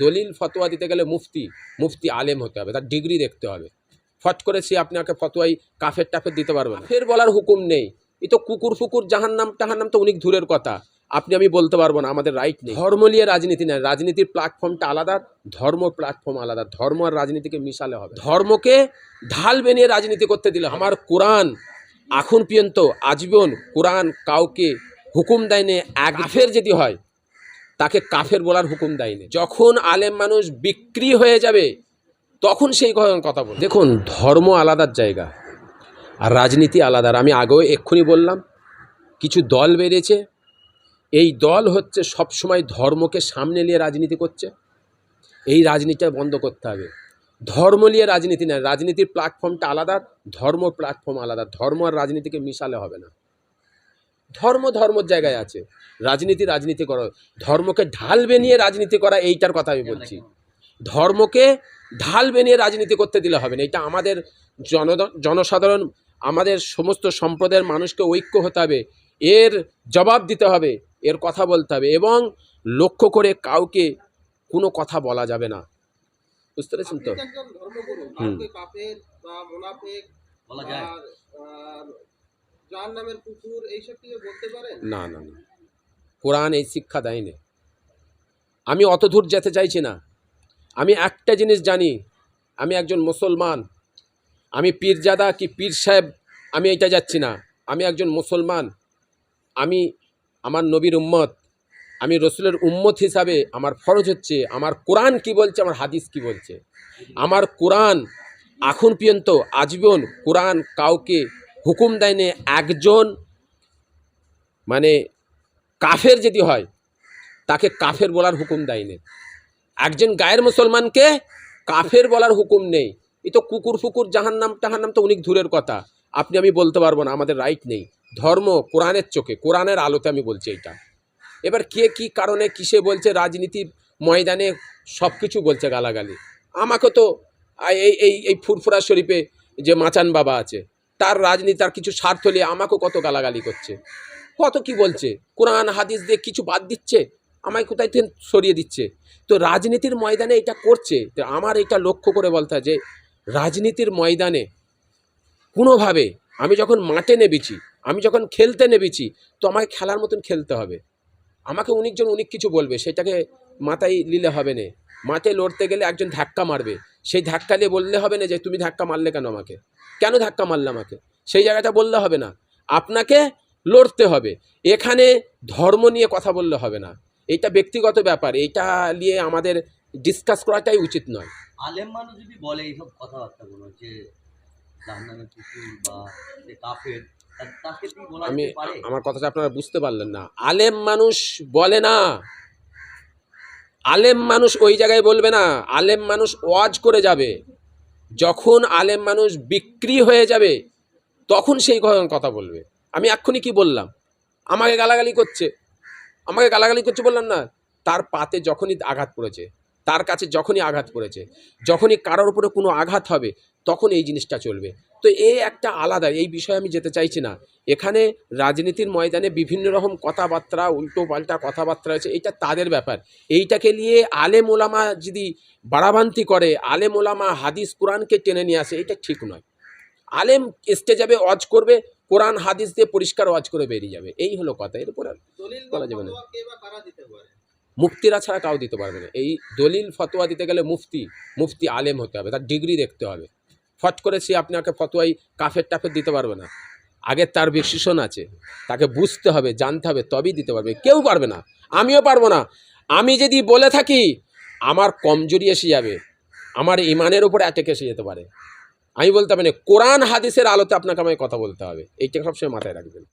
দলিল ফতোয়া দিতে গেলে মুফতি মুফতি আলেম হতে হবে তার ডিগ্রি দেখতে হবে। ফট করে সে আপনাকে ফতোয়াই কাফের টাফের দিতে পারবে না। ফের বলার হুকুম নেই। এ তো কুকুর ফুকুর জাহান্নাম টাহান্নাম তো অনেক দূরের কথা। আপনি আমি বলতে পারব না আমাদের রাইট নেই। ধর্ম নিয়ে রাজনীতি নেই। রাজনীতির প্ল্যাটফর্মটা আলাদা ধর্ম প্ল্যাটফর্ম আলাদা। ধর্ম আর রাজনীতিকে মিশালে হবে। ধর্মকে ঢাল বেনিয়ে রাজনীতি করতে দিলে আমার কোরআন এখন পর্যন্ত আজীবন কোরআন কাউকে হুকুম দেয়নি এক কাফের যদি হয় তাকে কাফের বলার হুকুম দেয়নি। যখন আলেম মানুষ বিক্রি হয়ে যাবে, তখন সেই কথা বল দেখুন, ধর্ম আলাদার জায়গা আর রাজনীতি আলাদার আমি আগেও এক্ষুনি বললাম, কিছু দল বেড়েছে। এই দল হচ্ছে সবসময় ধর্মকে সামনে নিয়ে রাজনীতি করছে। এই রাজনীতিটা বন্ধ করতে হবে। ধর্ম নিয়ে রাজনীতি নয় রাজনীতির প্ল্যাটফর্মটা আলাদা, ধর্ম প্ল্যাটফর্ম আলাদা। ধর্ম আর রাজনীতিকে মিশালে হবে না। ধর্ম ধর্মর জায়গায় আছে। রাজনীতি রাজনীতি করা। ধর্মকে ঢাল বেনিয়ে রাজনীতি করা এইটার কথা আমি বলছি। ধর্মকে ঢাল বেনিয়ে রাজনীতি করতে দিলে হবে না। এটা আমাদের জন জনসাধারণ আমাদের সমস্ত সম্প্রদায়ের মানুষকে ঐক্য হতে হবে। এর জবাব দিতে হবে এর কথা বলতে হবে এবং লক্ষ্য করে কাউকে কোনো কথা বলা যাবে না। বুঝতে পেরেছেন তো? হুম। না না না। কোরআন এই শিক্ষা দেয়নি। আমি অত দূর যেতে চাইছি না। আমি একটা জিনিস জানি, আমি একজন মুসলমান। আমি পীরজাদা কি পীর সাহেব? আমি এটা যাচ্ছি না। আমি একজন মুসলমান। আমি, আমার নবীর উম্মত। আমি রসুলের উম্মত হিসাবে আমার ফরজ হচ্ছে, আমার কোরআন কি বলছে, আমার হাদিস কি বলছে। আমার কোরআন এখন পর্যন্ত আজীবন কোরআন কাউকে হুকুম দেয় দেয়নি একজন মানে কাফের যদি হয়, তাকে কাফের বলার হুকুম দেয়নি একজন গায়ের মুসলমানকে কাফের বলার হুকুম নেই। এ তো কুকুর ফুকুর, জাহান্নাম নাম তো অনেক দূরের কথা। আপনি আমি বলতে পারব না, আমাদের রাইট নেই। ধর্ম কোরআনের চোখে, কোরআনের আলোতে আমি বলছি এটা। এবার কে কি কারণে, কিসে বলছে রাজনীতির ময়দানে সব কিছু বলছে গালাগালি। আমাকে তো এই এই এই ফুরফুরা শরীফে যে মাচান বাবা আছে তার রাজনীতি, তার কিছু স্বার্থ নিয়ে আমাকেও কত গালাগালি করছে। কত কি বলছে? কোরআন, হাদিস দিয়ে কিছু বাদ দিচ্ছে? আমায় কোথায় সরিয়ে দিচ্ছে? তো রাজনীতির ময়দানে এটা করছে। তো আমার এটা লক্ষ্য করে বলতে যে, রাজনীতির ময়দানে কোনোভাবে আমি যখন মাঠে নেবেছি আমি যখন খেলতে নেবেছি তো আমাকে খেলার মতন খেলতে হবে। আমাকে অনেকজন অনেক কিছু বলবে, সেটাকে মাথায় নিলে হবে না। মাঠে লড়তে গেলে একজন ধাক্কা মারবে। সেই ধাক্কা দিয়ে বললে হবে না যে তুমি ধাক্কা মারলে কেন আমাকে? কেন ধাক্কা মারলে আমাকে? সেই জায়গাটা বললে হবে না। আপনাকে লড়তে হবে। এখানে ধর্ম নিয়ে কথা বললে হবে না। এটা ব্যক্তিগত ব্যাপার। এটা নিয়ে আমাদের ডিসকাস করাটাই উচিত নয়। আলেম মানুষ যদি বলে এইসব কথাবার্তাগুলো যে আমি আমার কথাটা আপনারা বুঝতে পারলেন না। আলেম মানুষ বলে না। আলেম মানুষ ওই জায়গায় বলবে না, আলেম মানুষ ওয়াজ করে যাবে। যখন আলেম মানুষ বিক্রি হয়ে যাবে, তখন সেই কথা বলবে। আমি এক্ষুনি কি বললাম? আমাকে গালাগালি করছে। আমাকে গালাগালি করছে বললাম না, তার পাতে যখনই আঘাত পড়েছে তার কাছে যখনই আঘাত পড়েছে যখনই কারোর উপরে কোনো আঘাত হবে, তখন এই জিনিসটা চলবে। তো এই একটা আলাদা, এই বিষয়ে আমি যেতে চাইছি না। এখানে রাজনীতির ময়দানে বিভিন্ন রকম কথাবার্তা উল্টো পাল্টা কথাবার্তা আছে এটা তাদের ব্যাপার। এইটাকে নিয়ে আলেম ওলামা যদি বাড়াবান্তি করে, আলেম ওলামা হাদিস কোরআনকে টেনে নিয়ে আসে, এটা ঠিক নয়। আলেম স্টেজে যাবে অজ করবে, কোরআন, হাদিস দিয়ে পরিষ্কার অজ করে বেরিয়ে যাবে। এই হলো কথা, এর বলা যাবে না। পারে মুফতিরা ছাড়া কাউ দিতে পারবে না। এই দলিল, ফতোয়া দিতে গেলে মুফতি মুফতি আলেম হতে হবে, তার ডিগ্রি দেখতে হবে। ফট করে সে আপনাকে ফতোয়াই কাফের টাফের দিতে পারবে না। আগে তার বিশেষণ আছে, তাকে বুঝতে হবে, জানতে হবে, তবেই দিতে পারবে। কেউ পারবে না, আমিও পারব না। আমি যদি বলে থাকি, আমার কমজোরি এসে যাবে, আমার ইমানের উপর অ্যাটেক এসে যেতে পারে। আমি বলতে না, কোরআন, হাদিসের আলোতে আপনাকে আমায় কথা বলতে হবে। এইটা সবসময় মাথায় রাখবেন।